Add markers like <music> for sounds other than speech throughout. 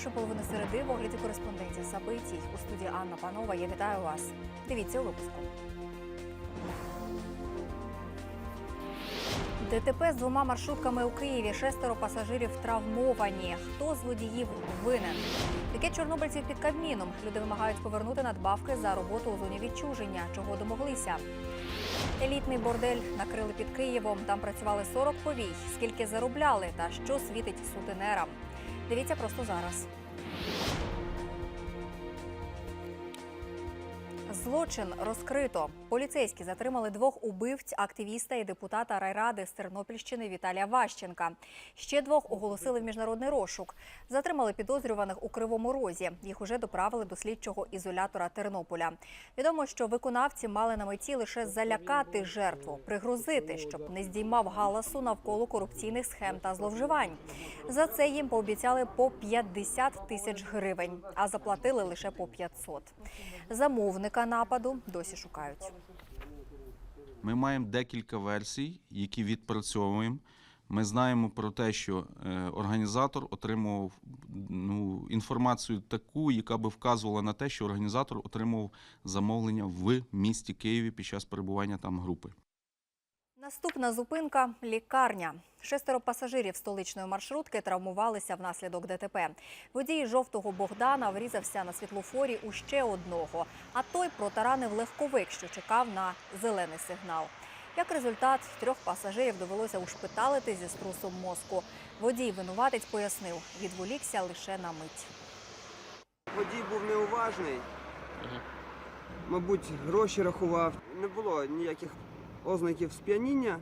подій першої половини середи в огляді кореспондентів Сабитій. У студії Анна Панова. Я вітаю вас. Дивіться у випуску. ДТП з двома маршрутками у Києві. Шестеро пасажирів травмовані. Хто з водіїв винен? Таке чорнобильців під Кабміном. Люди вимагають повернути надбавки за роботу у зоні відчуження. Чого домоглися? Елітний бордель накрили під Києвом. Там працювали 40 повій. Скільки заробляли та що світить сутенерам? Дивіться просто зараз. Злочин розкрито. Поліцейські затримали двох убивць, активіста і депутата райради з Тернопільщини Віталія Ващенка. Ще двох оголосили в міжнародний розшук. Затримали підозрюваних у Кривому Розі. Їх уже доправили до слідчого ізолятора Тернополя. Відомо, що виконавці мали на меті лише залякати жертву, пригрозити, щоб не здіймав галасу навколо корупційних схем та зловживань. За це їм пообіцяли по 50 тисяч гривень, а заплатили лише по 500. Замовника нападу досі шукають. Ми маємо декілька версій, які відпрацьовуємо. Ми знаємо про те, що е, організатор отримував ну, інформацію таку, яка би вказувала на те, що організатор отримував замовлення в місті Києві під час перебування там групи. Наступна зупинка лікарня. Шестеро пасажирів столичної маршрутки травмувалися внаслідок ДТП. Водій жовтого Богдана врізався на світлофорі у ще одного, а той протаранив легковик, що чекав на зелений сигнал. Як результат, трьох пасажирів довелося ушпиталити зі струсом мозку. Водій винуватець пояснив, відволікся лише на мить. Водій був неуважний. Мабуть, гроші рахував. Не було ніяких ознаків сп'яніння.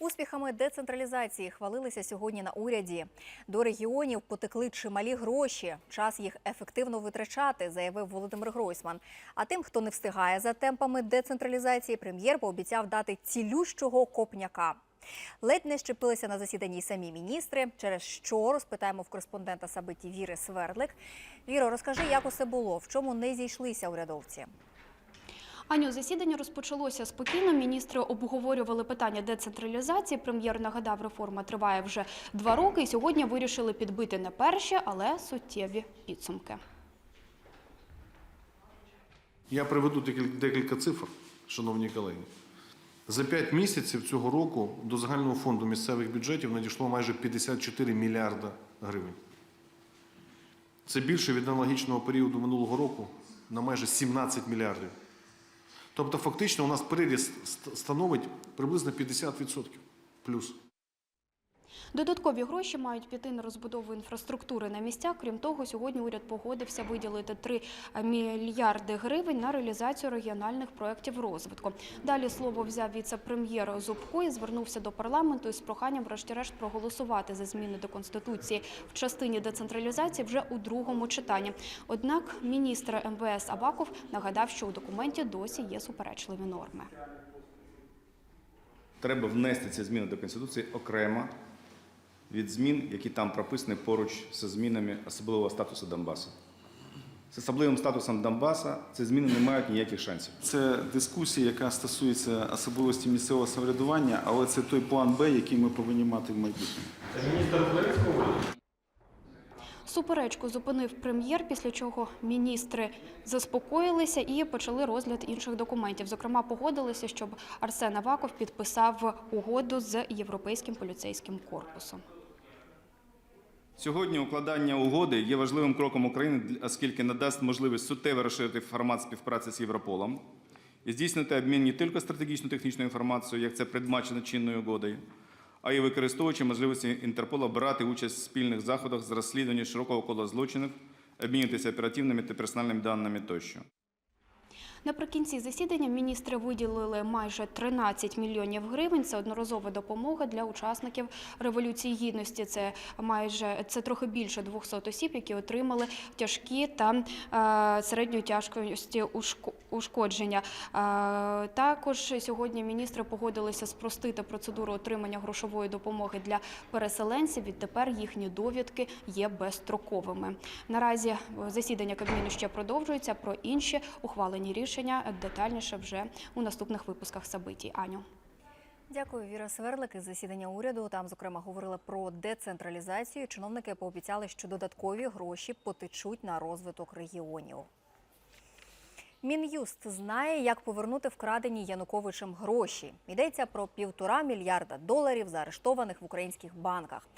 Успіхами децентралізації хвалилися сьогодні на уряді. До регіонів потекли чималі гроші. Час їх ефективно витрачати, заявив Володимир Гройсман. А тим, хто не встигає за темпами децентралізації, прем'єр пообіцяв дати цілющого копняка. Ледь не щепилися на засіданні самі міністри. Через що розпитаємо в кореспондента Сабиті Віри Свердлик. Віро, розкажи, як усе було, в чому не зійшлися урядовці. Аню, засідання розпочалося спокійно. Міністри обговорювали питання децентралізації. Прем'єр нагадав, реформа триває вже два роки. І сьогодні вирішили підбити не перші, але суттєві підсумки. Я приведу декілька цифр, шановні колеги. За 5 місяців цього року до загального фонду місцевих бюджетів надійшло майже 54 мільярда гривень. Це більше від аналогічного періоду минулого року на майже 17 мільярдів. Тобто, фактично, у нас приріст ст- становить приблизно 50% плюс. Додаткові гроші мають піти на розбудову інфраструктури на місцях. Крім того, сьогодні уряд погодився виділити 3 мільярди гривень на реалізацію регіональних проєктів розвитку. Далі слово взяв віце-прем'єр Зубко і звернувся до парламенту із проханням, врешті-решт, проголосувати за зміни до конституції в частині децентралізації вже у другому читанні. Однак міністр МВС Аваков нагадав, що у документі досі є суперечливі норми. Треба внести ці зміни до Конституції окремо від змін, які там прописані поруч з змінами особливого статусу Донбасу. З особливим статусом Донбаса ці зміни не мають ніяких шансів. Це дискусія, яка стосується особливості місцевого самоврядування, але це той план Б, який ми повинні мати в майбутньому. Суперечку зупинив прем'єр, після чого міністри заспокоїлися і почали розгляд інших документів. Зокрема, погодилися, щоб Арсен Аваков підписав угоду з європейським поліцейським корпусом. Сьогодні укладання угоди є важливим кроком України, оскільки надасть можливість суттєво розширити формат співпраці з Європолом і здійснити обмін не тільки стратегічно-технічною інформацією, як це передбачено чинною угодою, а й використовуючи можливості Інтерпола брати участь в спільних заходах з розслідування широкого кола злочинів, обмінюватися оперативними та персональними даними тощо. Наприкінці засідання міністри виділили майже 13 мільйонів гривень. Це одноразова допомога для учасників революції гідності. Це майже це трохи більше 200 осіб, які отримали тяжкі та е, середньої тяжкості ушкодження. Е, також сьогодні міністри погодилися спростити процедуру отримання грошової допомоги для переселенців. Відтепер їхні довідки є безстроковими. Наразі е, засідання Кабміну ще продовжується. Про інші ухвалені рішення детальніше вже у наступних випусках Сабитій. Аню. Дякую, Віра Сверлик із засідання уряду. Там, зокрема, говорили про децентралізацію. Чиновники пообіцяли, що додаткові гроші потечуть на розвиток регіонів. Мін'юст знає, як повернути вкрадені Януковичем гроші. Йдеться про півтора мільярда доларів, заарештованих в українських банках.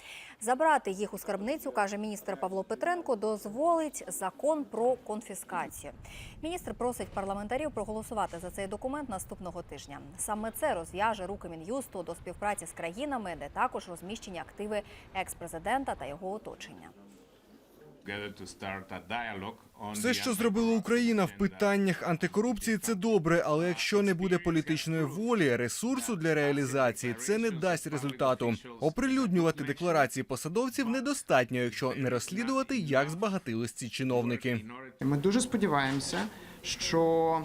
Забрати їх у скарбницю, каже міністр Павло Петренко, дозволить закон про конфіскацію. Міністр просить парламентарів проголосувати за цей документ наступного тижня. Саме це розв'яже руки мін'юсту до співпраці з країнами, де також розміщені активи екс-президента та його оточення. Все, що зробила Україна в питаннях антикорупції, це добре. Але якщо не буде політичної волі, ресурсу для реалізації, це не дасть результату. Оприлюднювати декларації посадовців недостатньо, якщо не розслідувати, як збагатились ці чиновники. Ми дуже сподіваємося, що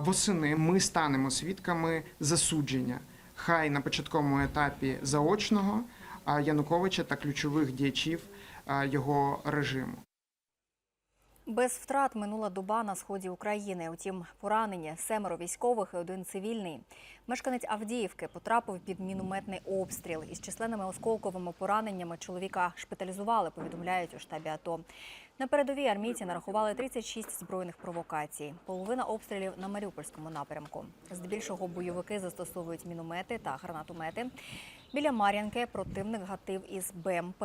восени ми станемо свідками засудження, хай на початковому етапі заочного а, Януковича та ключових діячів його режиму. Без втрат минула доба на сході України. Утім, поранені семеро військових і один цивільний. Мешканець Авдіївки потрапив під мінометний обстріл. Із численними осколковими пораненнями чоловіка шпиталізували, повідомляють у штабі АТО. На передовій армійці нарахували 36 збройних провокацій. Половина обстрілів на Маріупольському напрямку. Здебільшого бойовики застосовують міномети та гранатомети. Біля Мар'янки противник гатив із БМП.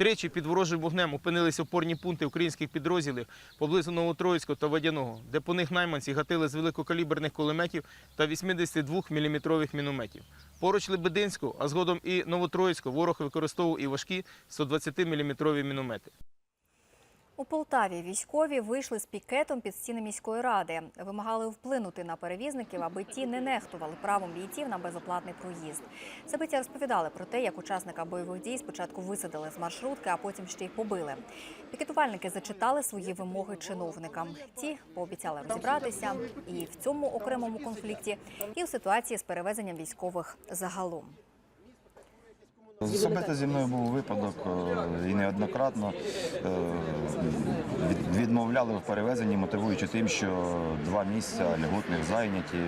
Тричі під ворожим вогнем опинились опорні пункти українських підрозділів поблизу Новотроїцького та Водяного, де по них найманці гатили з великокаліберних кулеметів та 82-мм мінометів. Поруч Лебединського, а згодом і Новотроїцького ворог використовував і важкі 120-мм міномети. У Полтаві військові вийшли з пікетом під стіни міської ради. Вимагали вплинути на перевізників, аби ті не нехтували правом бійців на безоплатний проїзд. Забиття розповідали про те, як учасника бойових дій спочатку висадили з маршрутки, а потім ще й побили. Пікетувальники зачитали свої вимоги чиновникам. Ті пообіцяли розібратися і в цьому окремому конфлікті, і в ситуації з перевезенням військових загалом. Особисто зі мною був випадок е, і неоднократно е, відмовляли в перевезенні, мотивуючи тим, що два місця льготних зайняті.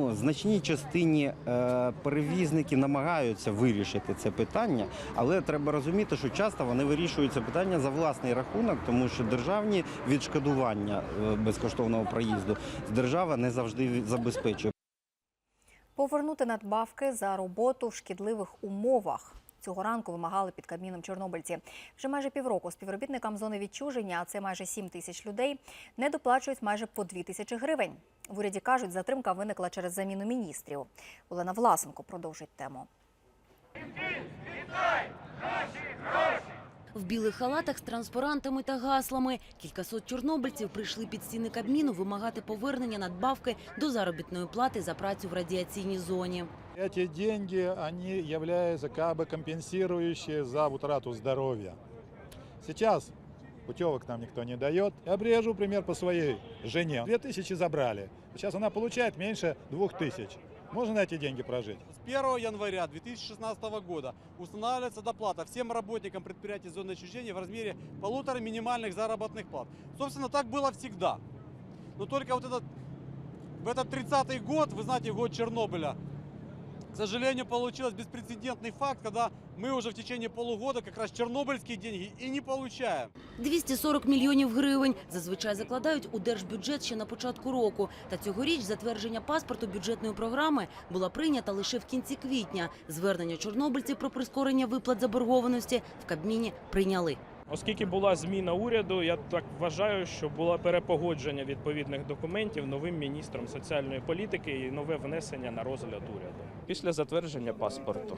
Ну, Значній частині е, перевізники намагаються вирішити це питання, але треба розуміти, що часто вони вирішують це питання за власний рахунок, тому що державні відшкодування безкоштовного проїзду держава не завжди забезпечує. Повернути надбавки за роботу в шкідливих умовах. Цього ранку вимагали під Кабміном чорнобильці. Вже майже півроку співробітникам зони відчуження, а це майже 7 тисяч людей, не доплачують майже по 2 тисячі гривень. В уряді кажуть, затримка виникла через заміну міністрів. Олена Власенко продовжить тему. В білих халатах з транспарантами та гаслами кількасот чорнобильців прийшли під стіни Кабміну вимагати повернення надбавки до заробітної плати за працю в радіаційній зоні. Эти деньги, они являются как бы за утрату здоровья. Сейчас путевок нам никто не дает. Я привожу пример по своей жене. 2000 забрали. Сейчас она получает меньше 2000. Можно на эти деньги прожить? С 1 января 2016 года устанавливается доплата всем работникам предприятий зоны отчуждения в размере полутора минимальных заработных плат. Собственно, так было всегда. Но только вот этот, в этот 30-й год, вы знаете, год Чернобыля, к сожалению, получилось беспрецедентный факт, когда мы уже в течение полугода как раз чернобыльские деньги и не получаем. 240 мільйонів гривень зазвичай закладають у держбюджет ще на початку року. Та цьогоріч затвердження паспорту бюджетної програми була прийнята лише в кінці квітня. Звернення чорнобильців про прискорення виплат заборгованості в Кабміні прийняли. Оскільки була зміна уряду, я так вважаю, що було перепогодження відповідних документів новим міністром соціальної політики і нове внесення на розгляд уряду. Після затвердження паспорту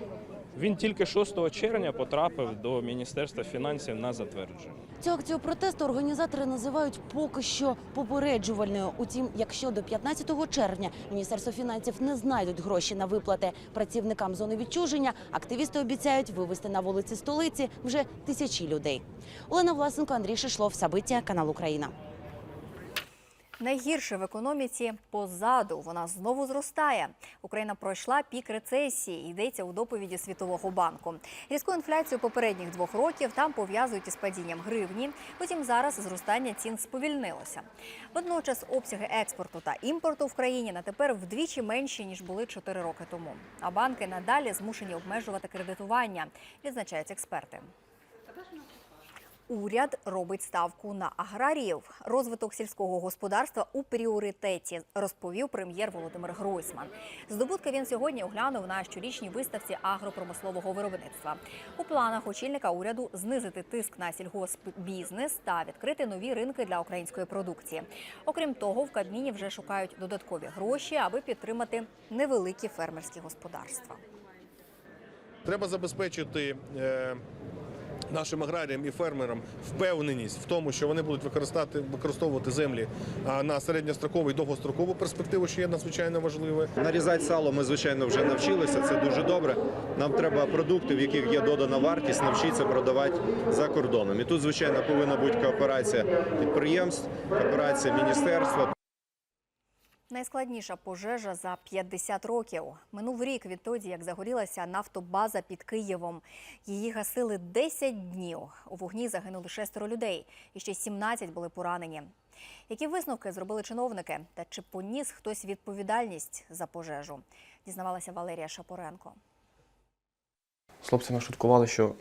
він тільки 6 червня потрапив до Міністерства фінансів на затвердження. Цю акцію протесту організатори називають поки що попереджувальною. Утім, якщо до 15 червня Міністерство фінансів не знайдуть гроші на виплати працівникам зони відчуження, активісти обіцяють вивести на вулиці столиці вже тисячі людей. Олена Власенко, Андрій Шишлов, Сабиття, канал Україна. Найгірше в економіці позаду. Вона знову зростає. Україна пройшла пік рецесії. Йдеться у доповіді Світового банку. Різку інфляцію попередніх двох років там пов'язують із падінням гривні. Потім зараз зростання цін сповільнилося. Водночас обсяги експорту та імпорту в країні на тепер вдвічі менші ніж були чотири роки тому. А банки надалі змушені обмежувати кредитування, відзначають експерти. Уряд робить ставку на аграріїв. Розвиток сільського господарства у пріоритеті, розповів прем'єр Володимир Гройсман. Здобутки він сьогодні оглянув на щорічній виставці агропромислового виробництва. У планах очільника уряду знизити тиск на сільгоспбізнес та відкрити нові ринки для української продукції. Окрім того, в Кабміні вже шукають додаткові гроші, аби підтримати невеликі фермерські господарства. Треба забезпечити е, нашим аграріям і фермерам впевненість в тому, що вони будуть використати, використовувати землі на середньострокову і довгострокову перспективу, що є надзвичайно важливе. Нарізати сало ми, звичайно, вже навчилися, це дуже добре. Нам треба продукти, в яких є додана вартість, навчитися продавати за кордоном. І тут, звичайно, повинна бути кооперація підприємств, кооперація міністерства. Найскладніша пожежа за 50 років. Минув рік відтоді, як загорілася нафтобаза під Києвом. Її гасили 10 днів. У вогні загинули шестеро людей, і ще 17 були поранені. Які висновки зробили чиновники? Та чи поніс хтось відповідальність за пожежу? Дізнавалася Валерія Шапоренко. З хлопцями шуткували, що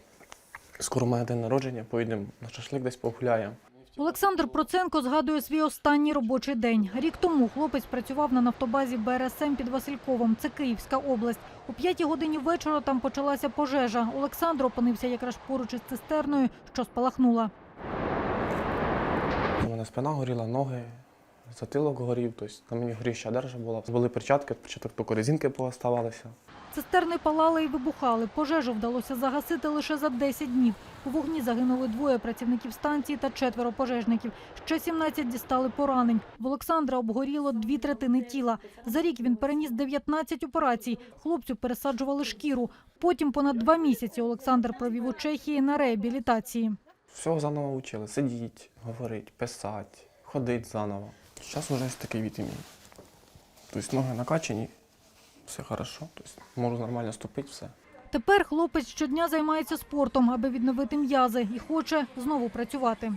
скоро має день народження, поїдемо на шашлик десь погуляємо. Олександр Проценко згадує свій останній робочий день. Рік тому хлопець працював на нафтобазі БРСМ під Васильковом. Це Київська область. О п'ятій годині вечора там почалася пожежа. Олександр опинився якраз поруч із цистерною, що спалахнула. У мене спина горіла, ноги, затилок горів, тобто на мені горіща держа була. Були перчатки, від перчаток тільки резинки пооставалися. Цистерни палали і вибухали. Пожежу вдалося загасити лише за 10 днів. У вогні загинули двоє працівників станції та четверо пожежників. Ще 17 дістали поранень. В Олександра обгоріло дві третини тіла. За рік він переніс 19 операцій. Хлопцю пересаджували шкіру. Потім понад два місяці Олександр провів у Чехії на реабілітації. Всього заново вчили. Сидіть, говорити, писати, ходити заново. Зараз вже такий вітамін. Тобто ноги накачані, все хорошо. Тобто можу нормально ступити, все. Тепер хлопець щодня займається спортом, аби відновити м'язи і хоче знову працювати.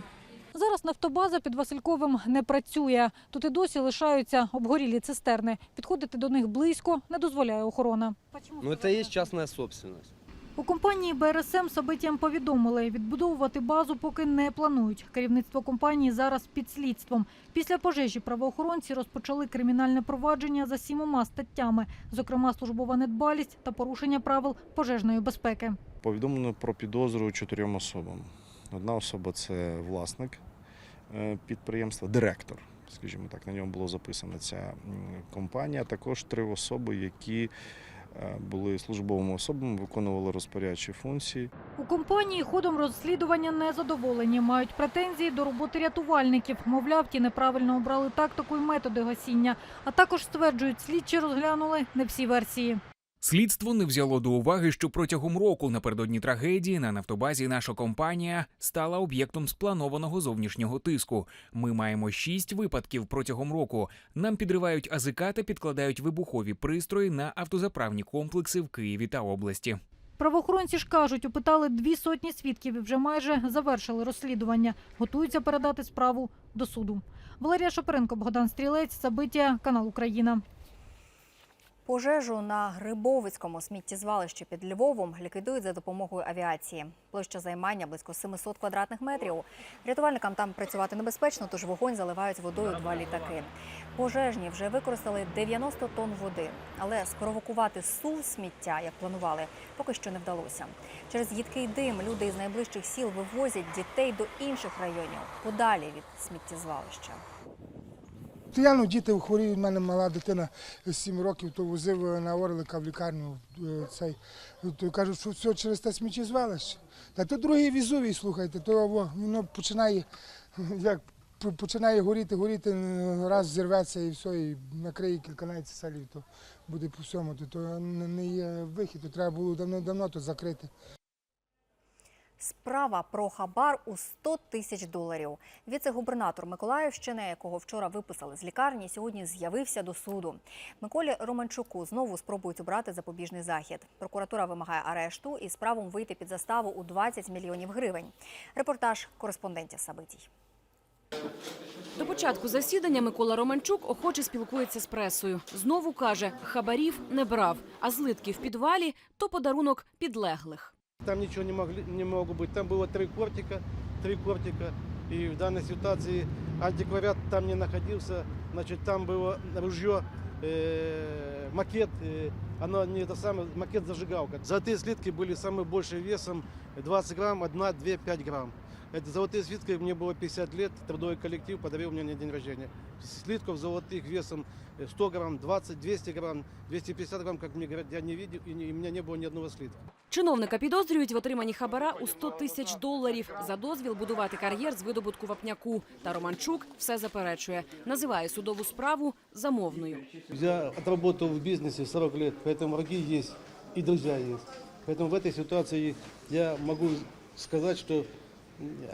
Зараз нафтобаза під Васильковим не працює. Тут і досі лишаються обгорілі цистерни. Підходити до них близько не дозволяє охорона. Ну, це є частна частная собственность. У компанії БРСМ собитіям повідомили, відбудовувати базу поки не планують. Керівництво компанії зараз під слідством. Після пожежі правоохоронці розпочали кримінальне провадження за сімома статтями, зокрема службова недбалість та порушення правил пожежної безпеки. Повідомлено про підозру чотирьом особам. Одна особа це власник е, підприємства, директор. Скажімо так, на ньому було записана ця компанія. Також три особи, які були службовими особами, виконували розпорядчі функції. У компанії ходом розслідування не задоволені. Мають претензії до роботи рятувальників. Мовляв, ті неправильно обрали тактику і методи гасіння. А також стверджують, слідчі розглянули не всі версії. Слідство не взяло до уваги, що протягом року напередодні трагедії на нафтобазі наша компанія стала об'єктом спланованого зовнішнього тиску. Ми маємо шість випадків протягом року. Нам підривають АЗК та підкладають вибухові пристрої на автозаправні комплекси в Києві та області. Правоохоронці ж кажуть, опитали дві сотні свідків і вже майже завершили розслідування. Готуються передати справу до суду. Валерія Шапаренко, Богдан Стрілець, Забиття, канал Україна. Пожежу на Грибовицькому сміттєзвалищі під Львовом ліквідують за допомогою авіації. Площа займання близько 700 квадратних метрів. Рятувальникам там працювати небезпечно, тож вогонь заливають водою два літаки. Пожежні вже використали 90 тонн води, але спровокувати сул сміття, як планували, поки що не вдалося. Через їдкий дим люди із найближчих сіл вивозять дітей до інших районів, подалі від сміттєзвалища. Постійно діти хворіють, у мене мала дитина з 7 років, то возив на Орлика в лікарню. е, Цей. То кажуть, що все через те сміттєзвалище. Та то другий візовий, слухайте, то воно починає, <laughs> як починає горіти, горіти, е, раз зірветься і все, і накриє кільканадцять селів, то буде по всьому. То, то не є вихід, то треба було давно-давно то закрити. Справа про хабар у 100 тисяч доларів. Віце-губернатор Миколаївщини, якого вчора виписали з лікарні, сьогодні з'явився до суду. Миколі Романчуку знову спробують обрати запобіжний захід. Прокуратура вимагає арешту і з правом вийти під заставу у 20 мільйонів гривень. Репортаж кореспондентів Сабитій. До початку засідання Микола Романчук охоче спілкується з пресою. Знову каже, хабарів не брав, а злитки в підвалі то подарунок підлеглих. Там ничего не, могли, не могло быть. Там было три кортика, три кортика. И в данной ситуации антиквариат там не находился. Значит, там было ружье, э, макет, э, оно не это самое, макет зажигалка. Золотые слитки были самым большим весом 20 грамм, 1, 2, 5 грамм. Это золотые слитки, мне было 50 лет, трудовой коллектив подарил мне на день рождения. Слитков золотых весом э, 100 грамм, 20, 200 грамм, 250 грамм, как мне говорят, я не видел, и не- и у меня не было ни одного слитка. Чиновника підозрюють в отриманні хабара у 100 тисяч доларів за дозвіл будувати кар'єр з видобутку вапняку. Та Романчук все заперечує. Називає судову справу замовною. Я отработал в бизнесе 40 лет, поэтому враги есть и друзья есть. Поэтому в этой ситуации я могу сказать, что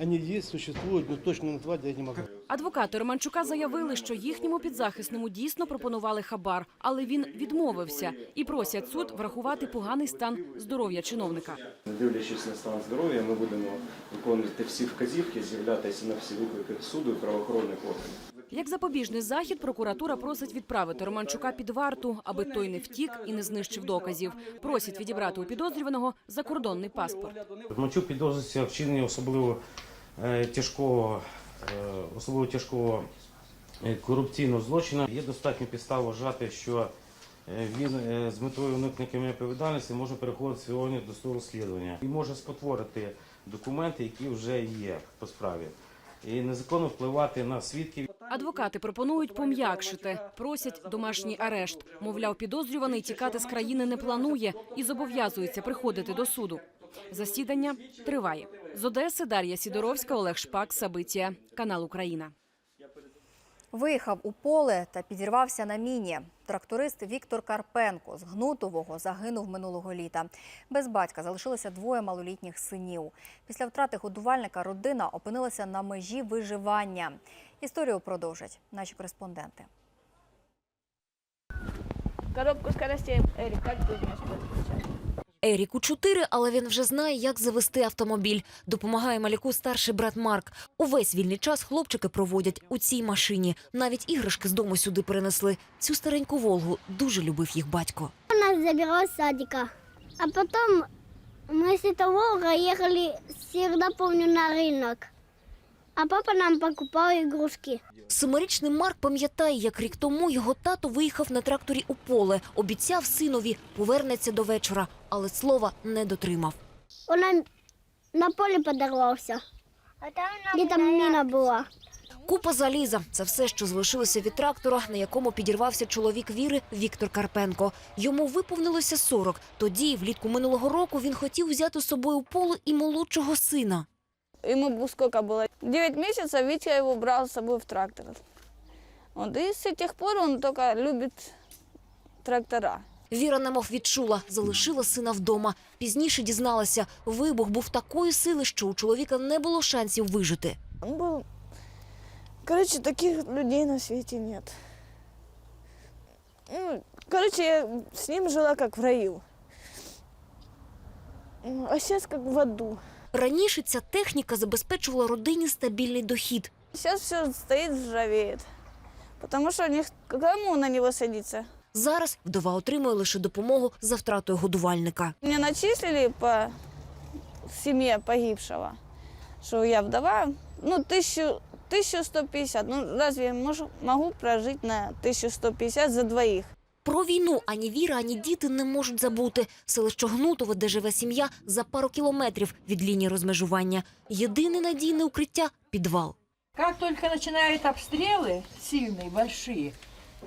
они є, существують, але точно назвати я не можу. Адвокати Романчука заявили, що їхньому підзахисному дійсно пропонували хабар, але він відмовився і просять суд врахувати поганий стан здоров'я чиновника. Не дивлячись на стан здоров'я, ми будемо виконувати всі вказівки, з'являтися на всі виклики суду і правоохоронних органів. Як запобіжний захід, прокуратура просить відправити Романчука під варту, аби той не втік і не знищив доказів. Просять відібрати у підозрюваного закордонний паспорт. Романчук підозрюється в вчиненні особливо е, тяжкого, е, особливо тяжкого е, корупційного злочину. Є достатньо підстав вважати, що він з метою уникнення відповідальності може переходити сьогодні до свого розслідування і може спотворити документи, які вже є по справі, і незаконно впливати на свідків. Адвокати пропонують пом'якшити, просять домашній арешт. Мовляв, підозрюваний тікати з країни не планує і зобов'язується приходити до суду. Засідання триває. З Одеси Дар'я Сідоровська, Олег Шпак, Сабитія, канал Україна. Виїхав у поле та підірвався на міні. Тракторист Віктор Карпенко з Гнутового загинув минулого літа. Без батька залишилося двоє малолітніх синів. Після втрати годувальника родина опинилася на межі виживання. Історію продовжать наші кореспонденти. Коробку скоростей. Эрик, как ты умеешь подключать? Еріку 4, але він вже знає, як завести автомобіль. Допомагає малюку старший брат Марк. Увесь вільний час хлопчики проводять у цій машині. Навіть іграшки з дому сюди перенесли. Цю стареньку Волгу дуже любив їх батько. Он нас забирал с садика. А потом мы с этого Волга ехали, всегда помню, на рынок. А папа нам покупал игрушки. Семирічний Марк пам'ятає, як рік тому його тато виїхав на тракторі у поле. Обіцяв синові, повернеться до вечора, але слова не дотримав. Он нам на поле подорвался. Где там мина была. Купа заліза це все, що залишилося від трактора, на якому підірвався чоловік віри Віктор Карпенко. Йому виповнилося 40. Тоді, влітку минулого року, він хотів взяти з собою у поле і молодшого сина Ему бы сколько было? 9 месяцев Витя его брал с собой в трактор. Вот, и с тех пор он только любит трактора. Віра немов відчула, залишила сина вдома. Пізніше дізналася, вибух був такої сили, що у чоловіка не було шансів вижити. Он был... Короче, таких людей на свете нет. Ну, короче, я с ним жила как в раю. Ну, А сейчас как в аду. Раніше ця техніка забезпечувала родині стабільний дохід. Сейчас все стоит, ржавеет. Потому что них, кому на него садиться? Зараз вдова отримує лише допомогу за втратою годувальника. Мне начислили по семье погибшего, что я вдова, ну, тысячу, 1150. Ну, разве я мож- могу прожить на 1150 за двоих? Про війну ані Віра, ані діти не можуть забути. Селище Гнутове, де живе сім'я, за пару кілометрів від лінії розмежування. Єдине надійне укриття – підвал. Как только начинают обстрелы сильные, большие,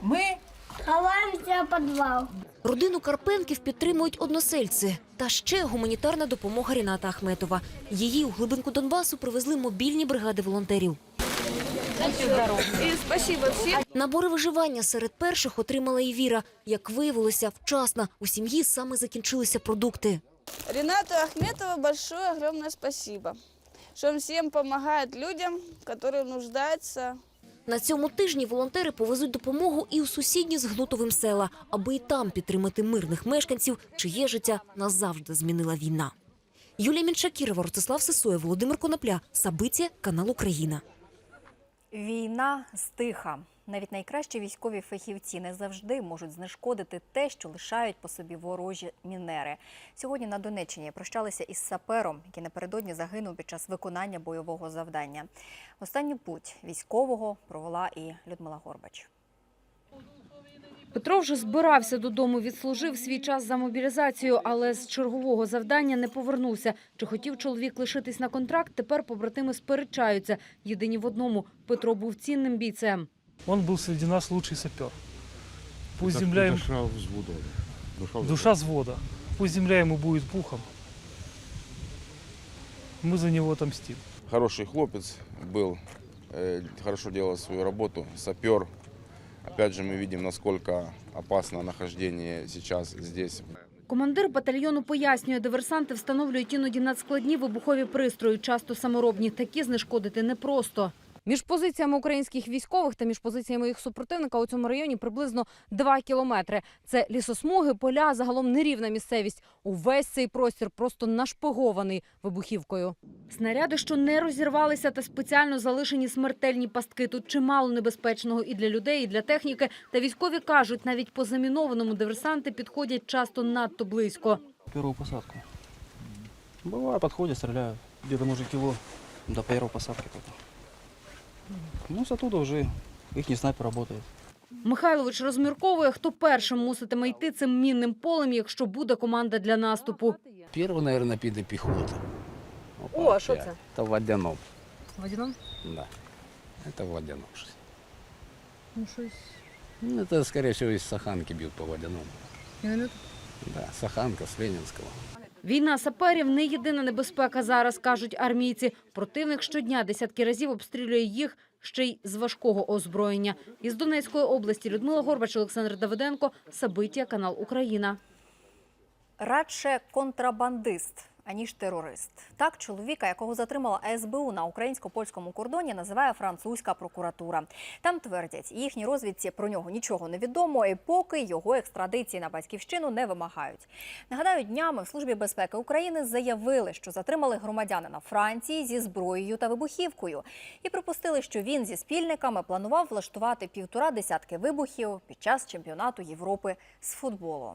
мы Ховаемся в подвал. Родину Карпенків підтримують односельці. Та ще гуманітарна допомога Ріната Ахметова. Її у глибинку Донбасу привезли мобільні бригади волонтерів. Спасибо всем. Набори виживання серед перших отримала і Віра. Як виявилося, вчасно у сім'ї саме закінчилися продукти. Ренату Ахметову большое огромное спасибо, он всем помогает людям, которые нуждаются На цьому тижні волонтери повезуть допомогу і у сусідні з Гнутовим села, аби і там підтримати мирних мешканців, чиє життя назавжди змінила війна. Юлія Міншакірова, Ростислав Сисоєв, Володимир Конопля, Сабиття, канал Україна. Війна стиха. Навіть найкращі військові фахівці не завжди можуть знешкодити те, що лишають по собі ворожі мінери. Сьогодні на Донеччині прощалися із сапером, який напередодні загинув під час виконання бойового завдання. Останню путь військового провела і Людмила Горбач. Петро вже збирався додому, відслужив свій час за мобілізацію, але з чергового завдання не повернувся. Чи хотів чоловік лишитись на контракт, тепер побратими сперечаються. Єдині в одному – Петро був цінним бійцем. Он был среди нас лучший сапер. Пусть земля ему... Душа взвода. Пусть земля ему будет пухом. Мы за него отомстим. Хороший хлопец был, э, хорошо делал свою работу, сапер. Опять же, мы видим, насколько опасно нахождение сейчас здесь. Командир батальйону пояснює, диверсанти встановлюють іноді надскладні вибухові пристрої, часто саморобні. Такі знешкодити непросто. Між позиціями українських військових та між позиціями їх супротивника у цьому районі приблизно 2 кілометри. Це лісосмуги, поля, загалом нерівна місцевість. Увесь цей простір просто нашпигований вибухівкою. Снаряди, що не розірвалися та спеціально залишені смертельні пастки. Тут чимало небезпечного і для людей, і для техніки. Та військові кажуть, навіть по замінованому диверсанти підходять часто надто близько. Первую посадку. Бывает, подходят, стреляют. Где-то, может, кило до первой посадки только. Ну, с оттуда уже их снайпер работает. Михайлович розмірковує, хто першим муситиме йти цим мінним полем, якщо буде команда для наступу. Первый, наверное, піде піхота. О, а що це? Це водяном. Водяном? Да. Это водяном. щось. Ну, щось. Ну, это, скорее всего, из Саханки бьют по водяному. Міномет? Да, Саханка с Ленинского. Війна саперів не єдина небезпека зараз, кажуть армійці. Противник щодня десятки разів обстрілює їх ще й з важкого озброєння. Із Донецької області Людмила Горбач, Олександр Давиденко, Сабиття, канал Україна. Радше контрабандист, аніж терорист. Так чоловіка, якого затримала СБУ на українсько-польському кордоні, називає французька прокуратура. Там твердять, їхній розвідці про нього нічого не відомо, і поки його екстрадиції на батьківщину не вимагають. Нагадаю, днями в службі безпеки України заявили, що затримали громадянина Франції зі зброєю та вибухівкою, і припустили, що він зі спільниками планував влаштувати півтора десятки вибухів під час чемпіонату Європи з футболу.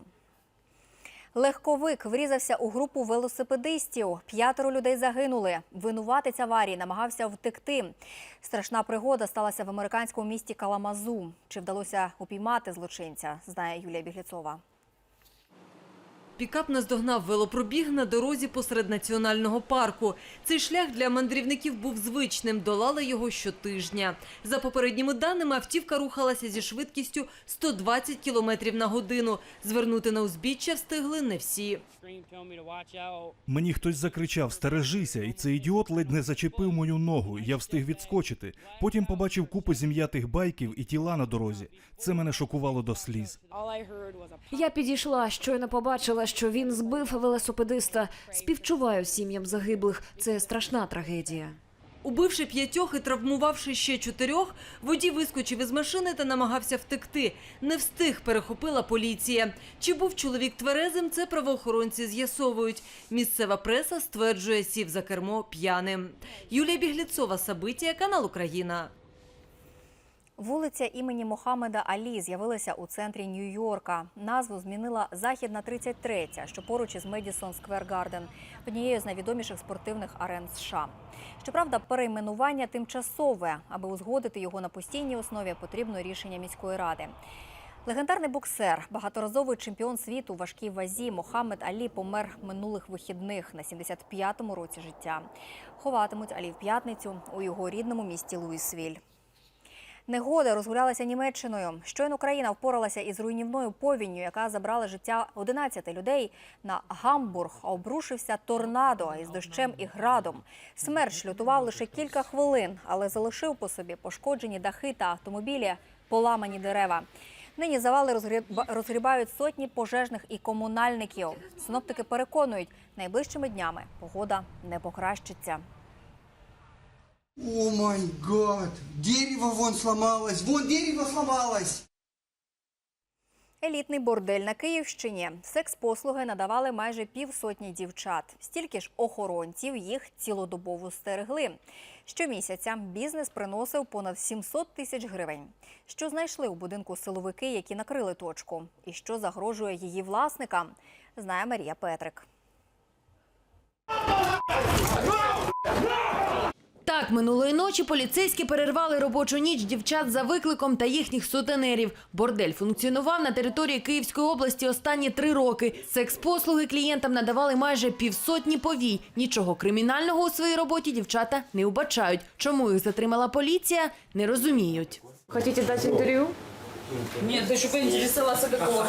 Легковик врізався у групу велосипедистів. П'ятеро людей загинули. Винуватець аварії намагався втекти. Страшна пригода сталася в американському місті Каламазу. Чи вдалося упіймати злочинця, знає Юлія Бігліцова. Пікап наздогнав велопробіг на дорозі посеред національного парку. Цей шлях для мандрівників був звичним, долали його щотижня. За попередніми даними, автівка рухалася зі швидкістю 120 км на годину. Звернути на узбіччя встигли не всі. Мені хтось закричав Стережися, і цей ідіот ледь не зачепив мою ногу. Я встиг відскочити. Потім побачив купу зім'ятих байків і тіла на дорозі. Це мене шокувало до сліз. Я підійшла, щойно побачила, що він збив велосипедиста. Співчуваю сім'ям загиблих. Це страшна трагедія. Убивши п'ятьох і травмувавши ще чотирьох, водій вискочив із машини та намагався втекти. Не встиг, перехопила поліція. Чи був чоловік тверезим, це правоохоронці з'ясовують. Місцева преса стверджує, сів за кермо п'яним. Юлія Бігліцова, Сабиття, канал Україна. Вулиця імені Мохамеда Алі з'явилася у центрі Нью-Йорка. Назву змінила Західна 33, що поруч із Медісон Сквер Гарден, однією з найвідоміших спортивних арен США. Щоправда, перейменування тимчасове. Аби узгодити його на постійній основі, потрібно рішення міської ради. Легендарний боксер, багаторазовий чемпіон світу у важкій вазі Мохамед Алі помер минулих вихідних на 75-му році життя. Ховатимуть Алі в п'ятницю у його рідному місті Луїсвіль. Негода розгулялася Німеччиною. Щойно країна впоралася із руйнівною повінню, яка забрала життя 11 людей. На Гамбург обрушився торнадо із дощем і градом. Смерч лютував лише кілька хвилин, але залишив по собі пошкоджені дахи та автомобілі, поламані дерева. Нині завали розгріб- розгрібають сотні пожежних і комунальників. Синоптики переконують, найближчими днями погода не покращиться. О май гад! Дерево вон сломалось! Вон дерево сломалось! Елітний бордель на Київщині. Секс-послуги надавали майже півсотні дівчат. Стільки ж охоронців їх цілодобово стерегли. Щомісяця бізнес приносив понад 700 тисяч гривень. Що знайшли у будинку силовики, які накрили точку? І що загрожує її власникам? Знає Марія Петрик. Так, минулої ночі поліцейські перервали робочу ніч дівчат за викликом та їхніх сутенерів. Бордель функціонував на території Київської області останні три роки. Секс-послуги клієнтам надавали майже півсотні повій. Нічого кримінального у своїй роботі дівчата не вбачають. Чому їх затримала поліція, не розуміють. Хотите дать интервью? Нет, ты еще поинтересоваться какого.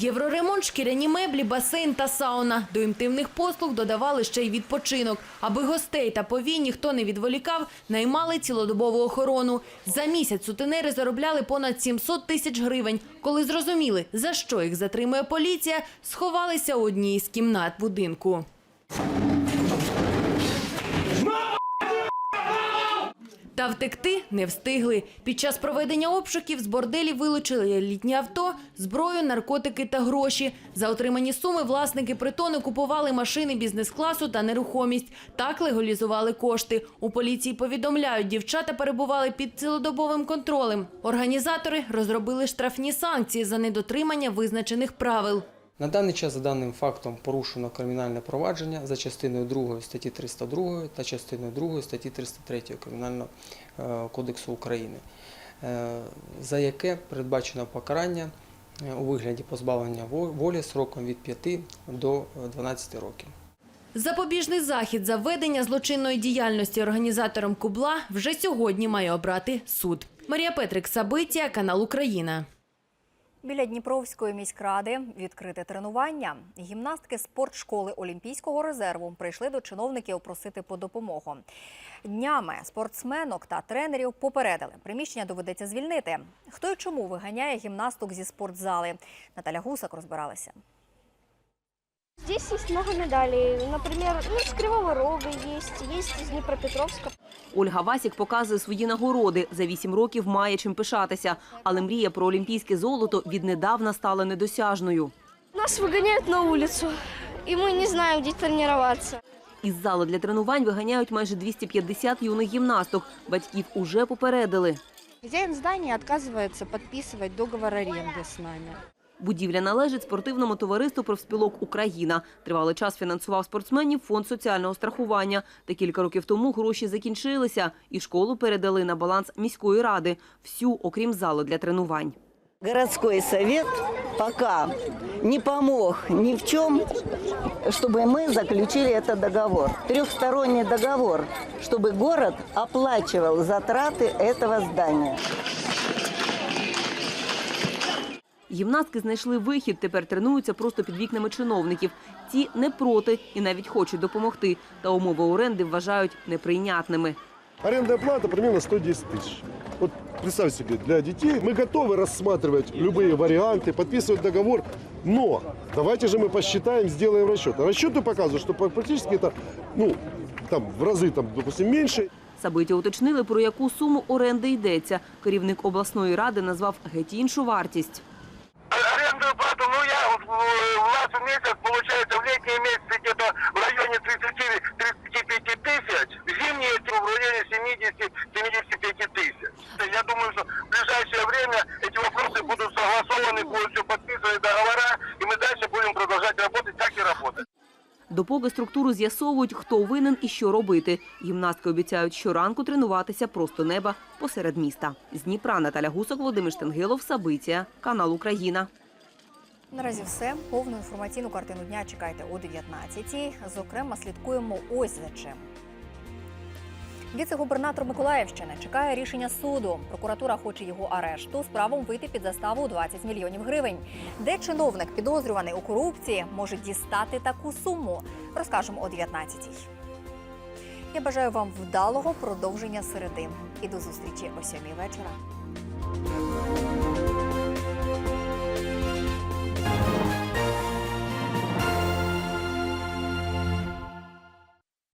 Євроремонт, шкіряні меблі, басейн та сауна. До інтимних послуг додавали ще й відпочинок. Аби гостей та повій ніхто не відволікав, наймали цілодобову охорону. За місяць сутенери заробляли понад 700 тисяч гривень. Коли зрозуміли, за що їх затримує поліція, сховалися у одній з кімнат будинку. Та втекти не встигли. Під час проведення обшуків з борделів вилучили літні авто, зброю, наркотики та гроші. За отримані суми власники притону купували машини бізнес-класу та нерухомість. Так легалізували кошти. У поліції повідомляють, дівчата перебували під цілодобовим контролем. Організатори розробили штрафні санкції за недотримання визначених правил. На даний час за даним фактом порушено кримінальне провадження за частиною 2 статті 302 та частиною 2 статті 303 Кримінального е, кодексу України, е, за яке передбачено покарання е, у вигляді позбавлення волі сроком від 5 до 12 років. Запобіжний захід за ведення злочинної діяльності організатором Кубла вже сьогодні має обрати суд. Марія Петрик Сабиття, канал Україна. Біля Дніпровської міськради відкрите тренування. Гімнастки спортшколи Олімпійського резерву прийшли до чиновників просити по допомогу. Днями спортсменок та тренерів попередили. Приміщення доведеться звільнити. Хто і чому виганяє гімнасток зі спортзали? Наталя Гусак розбиралася. Здесь есть много медалей. Например, ну, с Кривого Рога есть, есть из Днепропетровска. Ольга Васік показує свої нагороди. За вісім років має чим пишатися. Але мрія про олімпійське золото віднедавна стала недосяжною. Нас выгоняют на улицу, и мы не знаем, где тренироваться. Із зали для тренувань виганяють майже 250 юних гімнасток. Батьків уже попередили. Хозяин здания отказывается подписывать договор аренды с нами. Будівля належить спортивному товариству профспілок Україна. Тривалий час фінансував спортсменів фонд соціального страхування. Та кілька років тому гроші закінчилися, і школу передали на баланс міської ради. Всю, окрім зали для тренувань. Городской совет пока не помог ни в чем, чтобы мы заключили этот договор. Трехсторонний договор, чтобы город оплачивал затраты этого здания. Гімнастки знайшли вихід, тепер тренуються просто під вікнами чиновників. Ті не проти і навіть хочуть допомогти. Та умови оренди вважають неприйнятними. Арендная плата примерно 110 тысяч. Вот представь себе, для детей мы готовы рассматривать любые варианты, подписывать договор, но давайте же мы посчитаем, сделаем расчет. А расчеты показывают, что практически это, ну, там в разы, там, допустим, меньше. Сабиті уточнили, про яку суму оренди йдеться. Керівник обласної ради назвав геть іншу вартість. Арендную плату, ну я вот, э, у нас в месяц получается в летние месяцы где-то в районе 30-35 тысяч, в зимние в районе 70-75 тысяч. Я думаю, что в ближайшее время эти вопросы будут согласованы, будут все подписаны договора, и мы дальше будем продолжать работать, как и работать. Допоки структуру з'ясовують, хто винен і що робити. Гімнастки обіцяють щоранку тренуватися просто неба посеред міста. З Дніпра Наталя Гусок, Володимир Штенгилов, Сабиція, канал Україна. Наразі все. Повну інформаційну картину дня чекайте о 19-й. Зокрема, слідкуємо ось за чим. Віце-губернатор Миколаївщини чекає рішення суду. Прокуратура хоче його арешту з правом вийти під заставу у 20 мільйонів гривень. Де чиновник, підозрюваний у корупції, може дістати таку суму? Розкажемо о 19-й. Я бажаю вам вдалого продовження середи. І до зустрічі о 7 вечора.